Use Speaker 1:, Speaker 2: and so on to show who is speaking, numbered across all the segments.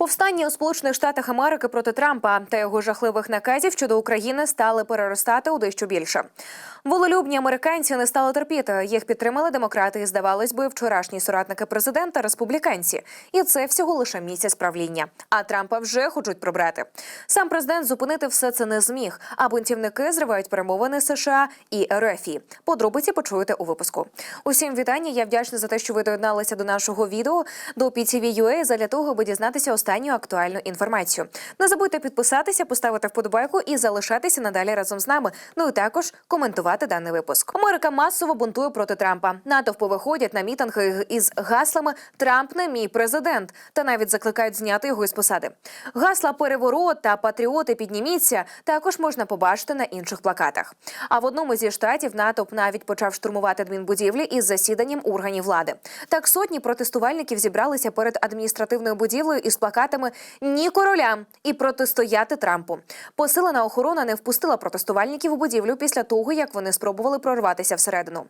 Speaker 1: Повстання у Сполучених Штатах Америки проти Трампа та його жахливих наказів щодо України стали переростати у дещо більше. Вололюбні американці не стали терпіти. Їх підтримали демократи і, здавалось би, вчорашні соратники президента республіканці. І це всього лише місяць правління. А Трампа вже хочуть прибрати. Сам президент зупинити все це не зміг. А бунтівники зривають перемовини США і РФ. Подробиці почуєте у випуску. Усім вітання. Я вдячна за те, що ви доєдналися до нашого відео до PTV.ua задля того, аби дізнатися останню актуальну інформацію. Не забудьте підписатися, поставити вподобайку і залишатися надалі разом з нами. Ну і також коментувати даний випуск. Америка масово бунтує проти Трампа. Натовпи виходять на мітинги із гаслами Трамп не мій президент та навіть закликають зняти його із посади. Гасла переворот та патріоти підніміться також можна побачити на інших плакатах. А в одному зі штатів натовп навіть почав штурмувати адмінбудівлі із засіданням органів влади. Так сотні протестувальників зібралися перед адміністративною будівлею із плакатами Ні королям і протистояти Трампу. Посилена охорона не впустила протестувальників у будівлю після того, як вони спробували прорватися всередину.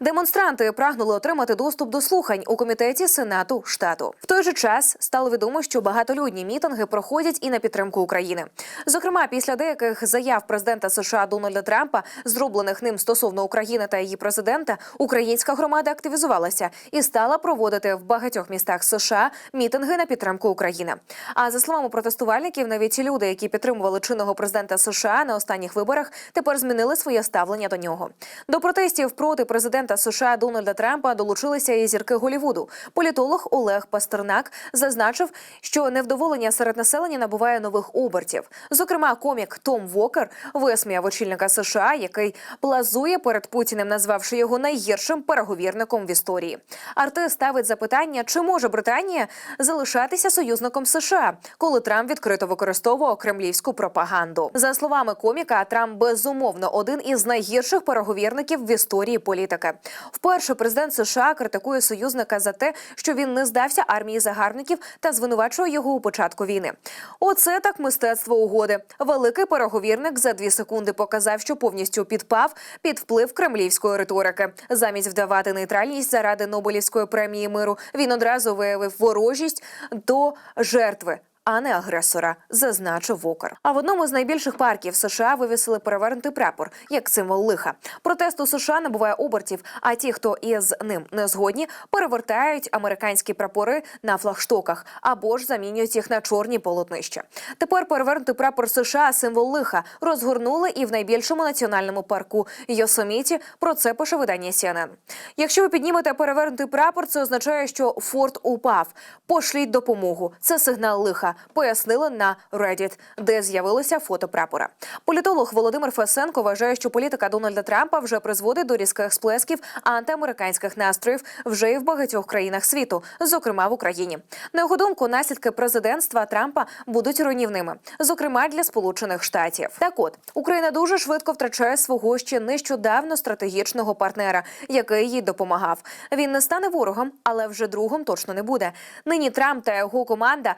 Speaker 1: Демонстранти прагнули отримати доступ до слухань у комітеті Сенату штату. В той же час стало відомо, що багатолюдні мітинги проходять і на підтримку України. Зокрема, після деяких заяв президента США Дональда Трампа, зроблених ним стосовно України та її президента, українська громада активізувалася і стала проводити в багатьох містах США мітинги на підтримку України. А за словами протестувальників, навіть ті люди, які підтримували чинного президента США на останніх виборах, тепер змінили своє ставлення до нього. До протестів проти президента США Дональда Трампа долучилися і зірки Голівуду. Політолог Олег Пастернак зазначив, що невдоволення серед населення набуває нових обертів. Зокрема, комік Том Вокер висміяв очільника США, який плазує перед Путіним, назвавши його найгіршим переговірником в історії. Артист ставить запитання, чи може Британія залишатися союзником США, коли Трамп відкрито використовував кремлівську пропаганду. За словами коміка, Трамп безумовно один із найгірших переговірників в історії політики. Вперше президент США критикує союзника за те, що він не здався армії загарбників та звинувачує його у початку війни. Оце так мистецтво угоди. Великий переговірник за дві секунди показав, що повністю підпав під вплив кремлівської риторики. Замість вдавати нейтральність заради Нобелівської премії миру, він одразу виявив ворожість до жертви. А не агресора, зазначив Вокер. А в одному з найбільших парків США вивісили перевернутий прапор як символ лиха. Протест у США набуває обертів. А ті, хто із ним не згодні, перевертають американські прапори на флагштоках або ж замінюють їх на чорні полотнища. Тепер перевернутий прапор США символ лиха розгорнули і в найбільшому національному парку Йосеміті. Про це пише видання CNN. Якщо ви піднімете перевернутий прапор, це означає, що форт упав. Пошліть допомогу. Це сигнал лиха пояснили на Reddit, де з'явилося фото прапора. Політолог Володимир Фесенко вважає, що політика Дональда Трампа вже призводить до різких сплесків антиамериканських настроїв вже і в багатьох країнах світу, зокрема в Україні. На його думку, наслідки президентства Трампа будуть руйнівними, зокрема для Сполучених Штатів. Так от Україна дуже швидко втрачає свого ще нещодавно стратегічного партнера, який їй допомагав. Він не стане ворогом, але вже другом точно не буде. Нині Трамп та його команда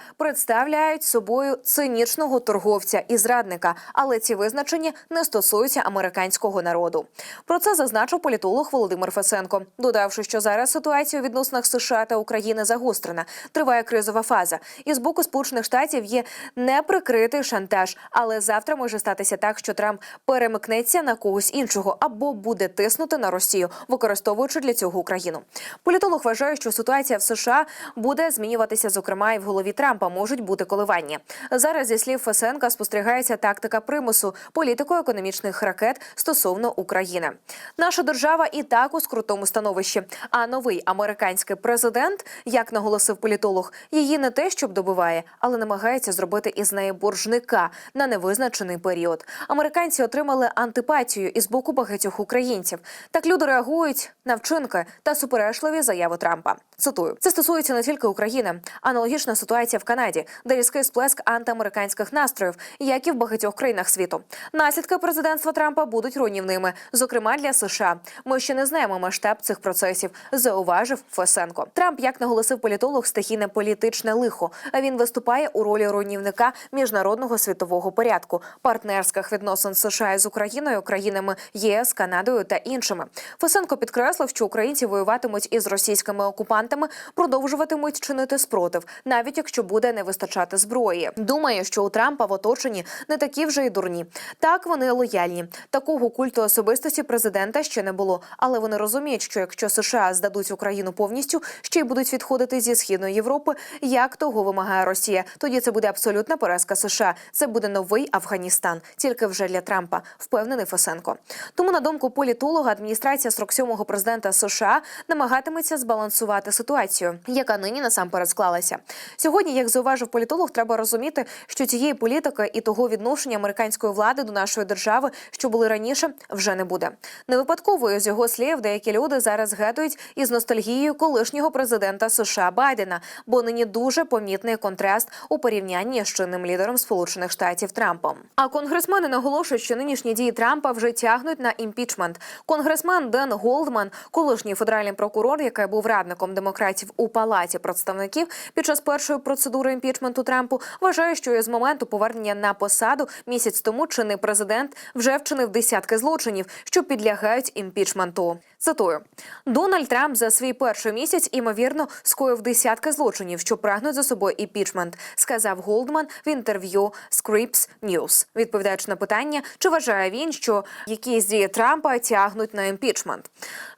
Speaker 1: представляють собою цинічного торговця і зрадника, але ці визначення не стосуються американського народу. Про це зазначив політолог Володимир Фесенко, додавши, що зараз ситуація у відносинах США та України загострена. Триває кризова фаза, і з боку Сполучених Штатів є неприкритий шантаж. Але завтра може статися так, що Трамп перемикнеться на когось іншого або буде тиснути на Росію, використовуючи для цього Україну. Політолог вважає, що ситуація в США буде змінюватися, зокрема, і в голові Трампа можуть бути коливання. Зараз зі слів Фесенка спостерігається тактика примусу політико-економічних ракет стосовно України. Наша держава і так у скрутому становищі. А новий американський президент, як наголосив політолог, її не те, щоб добиває, але намагається зробити із неї боржника на невизначений період. Американці отримали антипатію із боку багатьох українців. Так люди реагують на вчинки та суперечливі заяви Трампа. Цитую, це стосується не тільки України. Аналогічна ситуація в Канаді, де різкий сплеск антиамериканських настроїв, як і в багатьох країнах світу. Наслідки президентства Трампа будуть руйнівними, зокрема для США. Ми ще не знаємо масштаб цих процесів, зауважив Фесенко. Трамп, як наголосив політолог, стихійне політичне лихо. А він виступає у ролі руйнівника міжнародного світового порядку, партнерських відносин США з Україною, країнами ЄС, Канадою та іншими. Фесенко підкреслив, що українці воюватимуть із російськими окупантами, продовжуватимуть чинити спротив, навіть якщо буде не вистачати постачати зброї. Думає, що у Трампа в оточенні не такі вже й дурні. Так вони лояльні. Такого культу особистості президента ще не було. Але вони розуміють, що якщо США здадуть Україну повністю, ще й будуть відходити зі східної Європи, як того вимагає Росія, тоді це буде абсолютна поразка США. Це буде новий Афганістан, тільки вже для Трампа, впевнений Фесенко. Тому, на думку політолога, адміністрація 47-го президента США намагатиметься збалансувати ситуацію, яка нині насамперед склалася. Сьогодні, як зауважив політолог, треба розуміти, що цієї політики і того відношення американської влади до нашої держави, що були раніше, вже не буде. Не випадковою з його слів деякі люди зараз згадують із ностальгією колишнього президента США Байдена, бо нині дуже помітний контраст у порівнянні з чинним лідером Сполучених Штатів Трампом. А конгресмени наголошують, що нинішні дії Трампа вже тягнуть на імпічмент. Конгресмен Ден Голдман, колишній федеральний прокурор, який був радником демократів у палаті представників під час першої процедури імпічменту Трампу, вважає, що із моменту повернення на посаду місяць тому чинний президент вже вчинив десятки злочинів, що підлягають імпічменту. Цитую Дональд Трамп за свій перший місяць імовірно скоїв десятки злочинів, що прагнуть за собою імпічмент, сказав Голдман в інтерв'ю Scripps News, відповідаючи на питання, чи вважає він, що якісь дії Трампа тягнуть на імпічмент.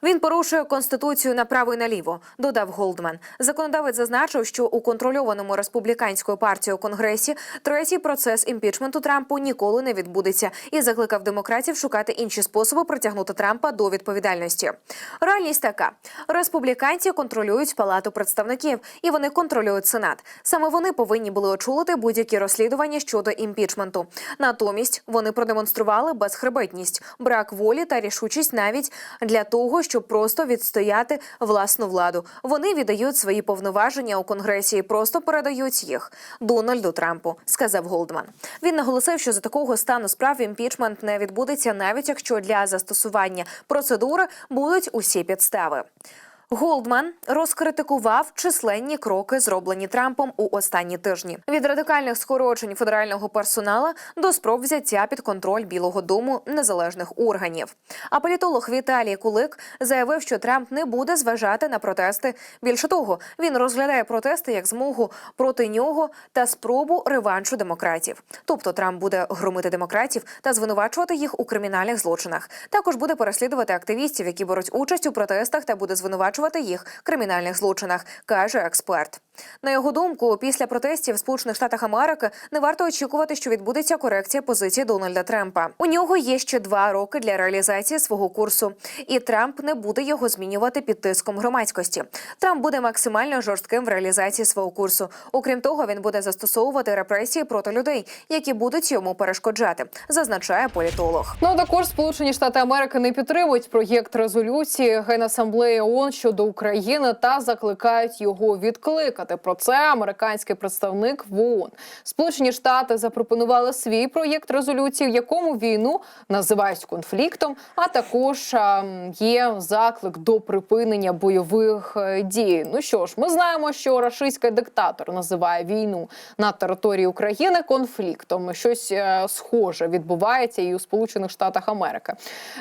Speaker 1: Він порушує конституцію направо і наліво, додав Голдман. Законодавець зазначив, що у контрольованому республіканською партією конгресі третій процес імпічменту Трампу ніколи не відбудеться і закликав демократів шукати інші способи притягнути Трампа до відповідальності. Реальність така: республіканці контролюють палату представників і вони контролюють сенат. Саме вони повинні були очолити будь-які розслідування щодо імпічменту. Натомість вони продемонстрували безхребетність, брак волі та рішучість навіть для того, щоб просто відстояти власну владу. Вони віддають свої повноваження у конгресі і просто передають їх Дональду Трампу, сказав Голдман. Він наголосив, що за такого стану справ імпічмент не відбудеться, навіть якщо для застосування процедури будуть усі підстави. Голдман розкритикував численні кроки, зроблені Трампом у останні тижні від радикальних скорочень федерального персонала до спроб взяття під контроль Білого Дому незалежних органів. А політолог Віталій Кулик заявив, що Трамп не буде зважати на протести. Більше того, він розглядає протести як змогу проти нього та спробу реваншу демократів. Тобто Трамп буде громити демократів та звинувачувати їх у кримінальних злочинах. Також буде переслідувати активістів, які беруть участь у протестах, та буде звинувачувати їх в кримінальних злочинах, каже експерт. На його думку, після протестів в Сполучених Штатах Америки не варто очікувати, що відбудеться корекція позиції Дональда Трампа. У нього є ще два роки для реалізації свого курсу, і Трамп не буде його змінювати під тиском громадськості. Трамп буде максимально жорстким в реалізації свого курсу. Окрім того, він буде застосовувати репресії проти людей, які будуть йому перешкоджати, зазначає політолог.
Speaker 2: Ну також Сполучені Штати Америки не підтримують проєкт резолюції Генасамблеї ООН щодо України та закликають його відкликати. Про це американський представник в ООН. Сполучені Штати запропонували свій проєкт резолюції, в якому війну називають конфліктом. А також є заклик до припинення бойових е, дій. Ну що ж, ми знаємо, що рашистський диктатор називає війну на території України конфліктом. Щось е, схоже відбувається і у Сполучених Штатах Америки.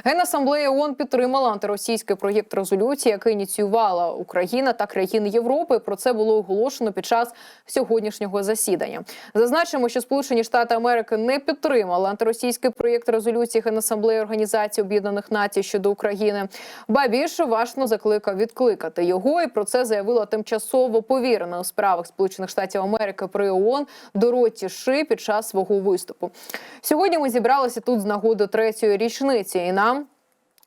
Speaker 2: Генасамблея ООН підтримала антиросійський проєкт резолюції, який ініціювала Україна та країни Європи. Про це було оголошено під час сьогоднішнього засідання. Зазначимо, що Сполучені Штати Америки не підтримали антиросійський проєкт резолюції Генасамблеї Організації Об'єднаних Націй щодо України. Ба більше важно закликав відкликати його, і про це заявила тимчасово повірена у справах Сполучених Штатів Америки при ООН Дороті Ши під час свого виступу. Сьогодні ми зібралися тут з нагоди третьої річниці, і нам.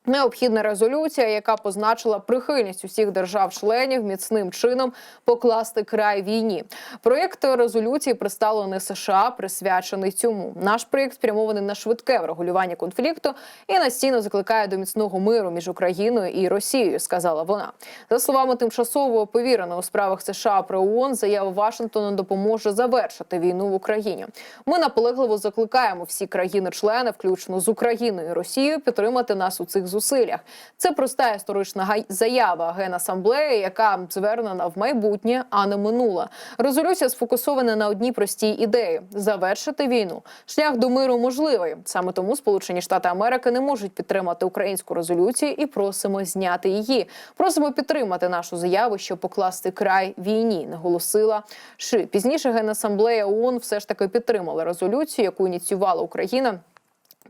Speaker 2: Необхідна резолюція, яка позначила прихильність усіх держав-членів міцним чином покласти край війні. Проєкт резолюції представлений США, присвячений цьому. Наш проєкт спрямований на швидке врегулювання конфлікту і настійно закликає до міцного миру між Україною і Росією. Сказала вона. За словами тимчасово повіреної у справах США при ООН, заява Вашингтона допоможе завершити війну в Україні. Ми наполегливо закликаємо всі країни-члени, включно з Україною і Росією, підтримати нас у цих зусиллях. Це проста історична заява генасамблеї, яка звернена в майбутнє, а не минуле. Резолюція сфокусована на одній простій ідеї завершити війну. Шлях до миру можливий. Саме тому Сполучені Штати Америки не можуть підтримати українську резолюцію і просимо зняти її. Просимо підтримати нашу заяву, щоб покласти край війні. Наголосила Ши. Пізніше Генасамблея ООН все ж таки підтримала резолюцію, яку ініціювала Україна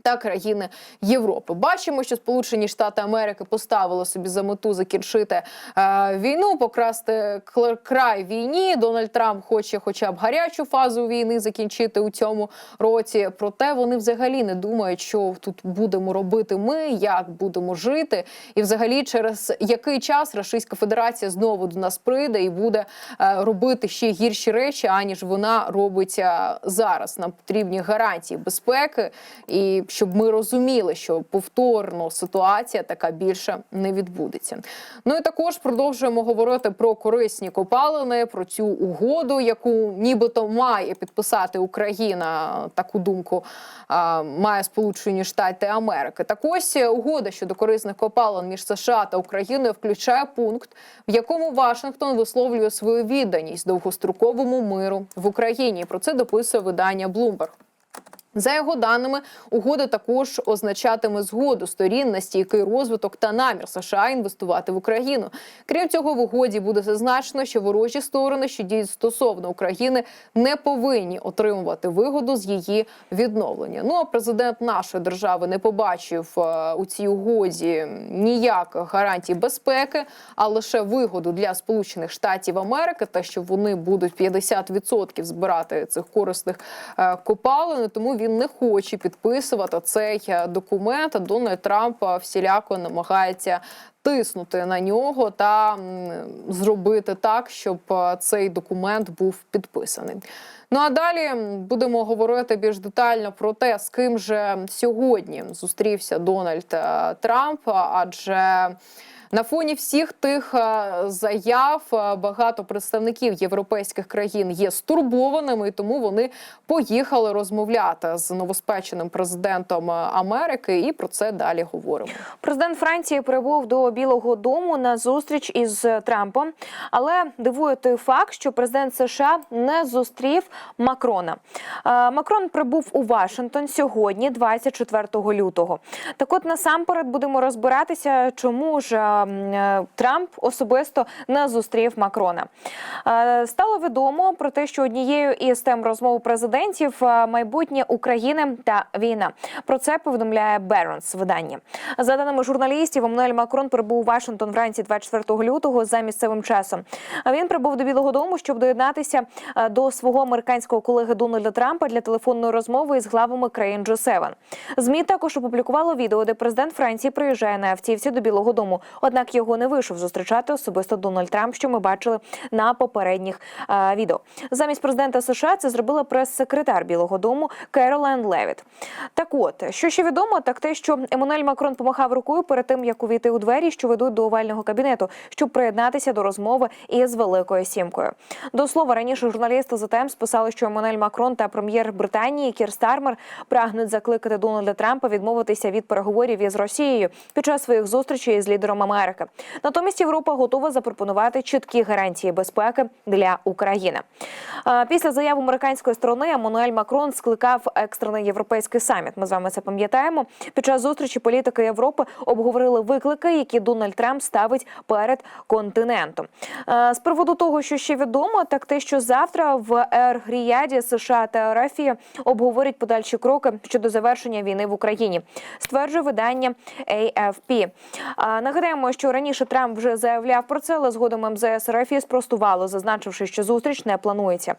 Speaker 2: та країни Європи. Бачимо, що Сполучені Штати Америки поставили собі за мету закінчити е, війну, покрасти край війні. Дональд Трамп хоче, хоча б гарячу фазу війни закінчити у цьому році. Проте вони взагалі не думають, що тут будемо робити ми, як будемо жити, і взагалі через який час Російська Федерація знову до нас прийде і буде е, робити ще гірші речі, аніж вона робить е, зараз. Нам потрібні гарантії безпеки, і щоб ми розуміли, що повторно ситуація така більше не відбудеться. Ну і також продовжуємо говорити про корисні копалини, про цю угоду, яку нібито має підписати Україна. Таку думку має Сполучені Штати Америки. Так ось е, угода щодо корисних копалин між США та Україною включає пункт, в якому Вашингтон висловлює свою відданість довгостроковому миру в Україні. Про це дописує видання Bloomberg. За його даними, угода також означатиме згоду сторін на стійкий розвиток та намір США інвестувати в Україну. Крім цього, в угоді буде зазначено, що ворожі сторони, що діють стосовно України, не повинні отримувати вигоду з її відновлення. Ну а президент нашої держави не побачив е, у цій угоді ніяких гарантій безпеки, а лише вигоду для Сполучених Штатів Америки, те, що вони будуть 50% збирати цих корисних е, копалин. Тому він не хоче підписувати цей е, документ. Дональд Трамп е, всіляко намагається. Тиснути на нього та зробити так, щоб е, цей документ був підписаний. Ну а далі будемо говорити більш детально про те, з ким же сьогодні зустрівся Дональд Трамп, адже на фоні всіх тих е, заяв е, багато представників європейських країн є стурбованими, і тому вони поїхали розмовляти з новоспеченим президентом е, Америки. І про це далі говоримо.
Speaker 1: Президент Франції прибув до Білого Дому на зустріч із Трампом, але дивує той факт, що президент США не зустрів Макрона. Макрон прибув у Вашингтон сьогодні, 24 лютого. Так, от насамперед будемо розбиратися, чому ж Трамп особисто не зустрів Макрона. Е, Стало відомо про те, що однією із тем розмов президентів е, майбутнє України та війна. Про це повідомляє Беронс видання. За даними журналістів, Еммануель Макрон прибув у Вашингтон вранці 24 лютого за місцевим часом. Він прибув до Білого Дому, щоб доєднатися е, до свого американського колеги Дональда Трампа для телефонної розмови із главами країн G7. Змі також опублікувало відео, де президент Франції приїжджає на автівці до Білого Дому. Однак його не вийшов зустрічати особисто Дональд Трамп, що ми бачили на попередніх е, відео. Замість президента США це зробила прес-секретар Білого Дому Керолайн Левіт. Так от, що ще відомо, так те, що Еммануель Макрон помахав рукою перед тим, як увійти у двері, що ведуть до овального кабінету, щоб приєднатися до розмови із Великою Сімкою. До слова, раніше журналісти The Times писали, що Еммануель Макрон та прем'єр Британії Кір Стармер прагнуть закликати Дональда Трампа відмовитися від переговорів із Росією під час своїх зустрічей з лідером Америки. Натомість Європа готова запропонувати чіткі гарантії безпеки для України. Е, Після заяв американської сторони Еммануель Макрон скликав екстрений європейський саміт. Ми з вами це пам'ятаємо. Під час зустрічі політики Європи обговорили виклики, які Дональд Трамп ставить перед континентом. Е, З приводу того, що ще відомо, так те, що завтра в Ер-Гріяді США та РФ обговорять подальші кроки щодо завершення війни в Україні. Стверджує видання AFP. А, Нагадаємо, що раніше Трамп вже заявляв про це, але згодом МЗС РФ спростувало, зазначивши, що зустріч не планується.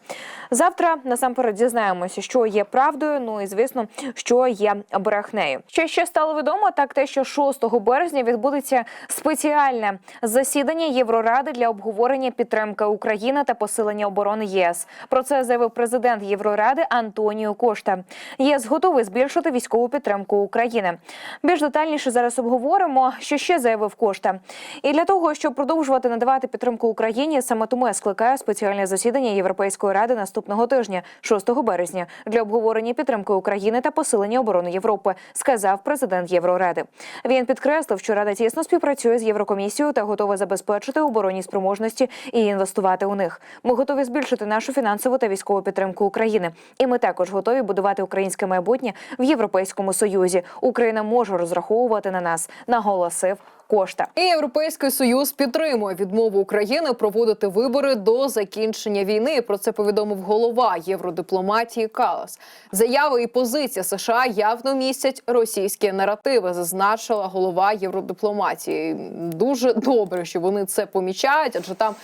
Speaker 1: Завтра насамперед дізнаємося, що є правдою. Ну і звісно, що є брехнею. Що ще стало відомо, так те, що 6 березня відбудеться спеціальне засідання Євроради для обговорення підтримки України та посилення оборони ЄС. Про це заявив президент Євроради Антоніо Кошта. ЄС готовий збільшити військову підтримку України. Більш детальніше зараз обговоримо, що ще заявив Кошта. Кошта. І для того, щоб продовжувати надавати підтримку Україні, саме тому я скликаю спеціальне засідання Європейської ради наступного тижня, 6 березня, для обговорення підтримки України та посилення оборони Європи, сказав президент Євроради. Він підкреслив, що рада тісно співпрацює з Єврокомісією та готова забезпечити оборонні спроможності і інвестувати у них. Ми готові збільшити нашу фінансову та військову підтримку України. І ми також готові будувати українське майбутнє в Європейському Союзі. Україна може розраховувати на нас, наголосив Кошта.
Speaker 2: І Європейський союз підтримує відмову України проводити вибори до закінчення війни. Про це повідомив голова євродипломатії Калас. Заяви і позиція США явно містять російські наративи, зазначила голова євродипломатії. Дуже добре, що вони це помічають, адже там.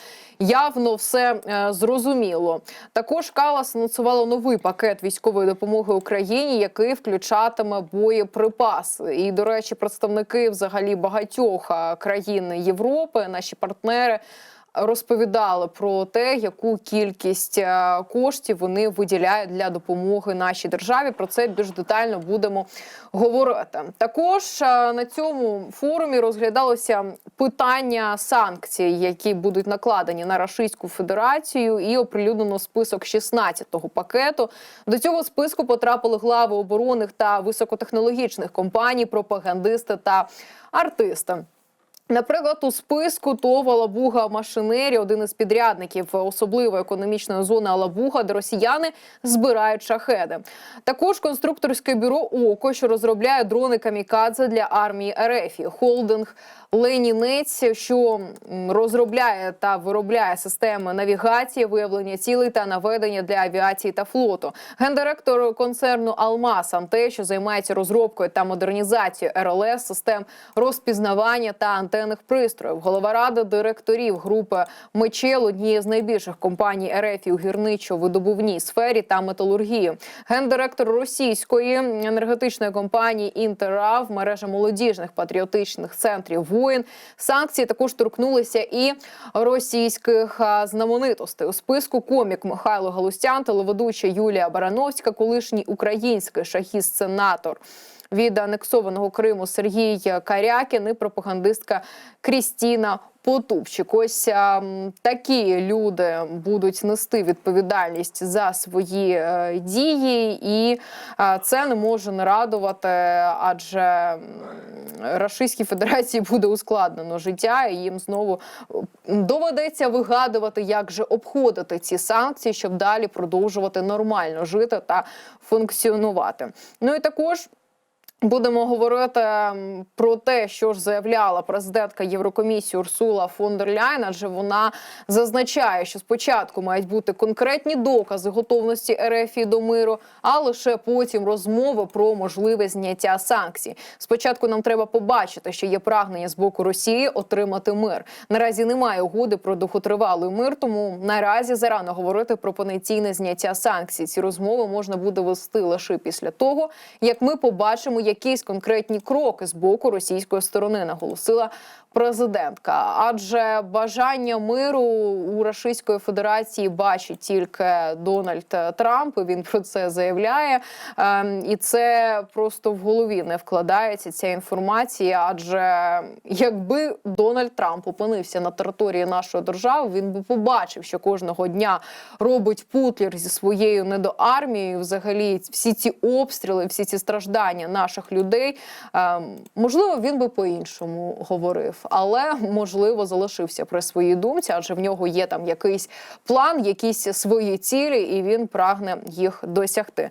Speaker 2: Явно все е, зрозуміло. Також Калас анонсувала новий пакет військової допомоги Україні, який включатиме боєприпаси. І, до речі, представники взагалі багатьох країн Європи, наші партнери. Розповідали про те, яку кількість е, коштів вони виділяють для допомоги нашій державі. Про це більш детально будемо говорити. Також е, на цьому форумі розглядалося питання санкцій, які будуть накладені на Рашистську Федерацію, і оприлюднено список 16-го пакету. До цього списку потрапили глави оборонних та високотехнологічних компаній, пропагандисти та артисти. Наприклад, у списку ТОВ Алабуга Машинері, один із підрядників особливої економічної зони Алабуга, де росіяни збирають шахеди. Також конструкторське бюро ОКО, що розробляє дрони камікадзе для армії РФ, холдинг Ленінець, що розробляє та виробляє системи навігації, виявлення цілей та наведення для авіації та флоту. Гендиректор концерну Алмаз Анте, що займається розробкою та модернізацією РЛС, систем розпізнавання та антенних пристроїв. Голова ради директорів групи Мечел, однієї з найбільших компаній РФ у гірничо-видобувній сфері та металургії. Гендиректор російської енергетичної компанії Інтерав, мережа молодіжних патріотичних центрів воїн. Санкції також торкнулися і російських знаменитостей. У списку комік Михайло Галустян, телеведуча Юлія Барановська, колишній український шахіст-сенатор. Від анексованого Криму Сергій Карякін і пропагандистка Крістіна Потупчик. Ось а, такі люди будуть нести відповідальність за свої е, дії, і а, це не може не радувати, адже Рашистській Федерації буде ускладнено життя, і їм знову доведеться вигадувати, як же обходити ці санкції, щоб далі продовжувати нормально жити та функціонувати. Ну і також. Будемо говорити про те, що ж заявляла президентка Єврокомісії Урсула фон дер Ляйн, адже вона зазначає, що спочатку мають бути конкретні докази готовності РФ до миру, а лише потім розмови про можливе зняття санкцій. Спочатку нам треба побачити, що є прагнення з боку Росії отримати мир. Наразі немає угоди про довготривалий мир, тому наразі зарано говорити про потенційне зняття санкцій. Ці розмови можна буде вести лише після того, як ми побачимо якісь конкретні кроки з боку російської сторони, наголосила президентка. Адже бажання миру у Російської Федерації бачить тільки Дональд Трамп. і Він про це заявляє, Ем, і це просто в голові не вкладається ця інформація. Адже якби Дональд Трамп опинився на території нашої держави, він би побачив, що кожного дня робить Путлер зі своєю недоармією. Взагалі, всі ці обстріли, всі ці страждання наших людей. Ем, можливо, він би по-іншому говорив, але можливо залишився при своїй думці, адже в нього є там якийсь план, якісь свої цілі, і він прагне їх досягти.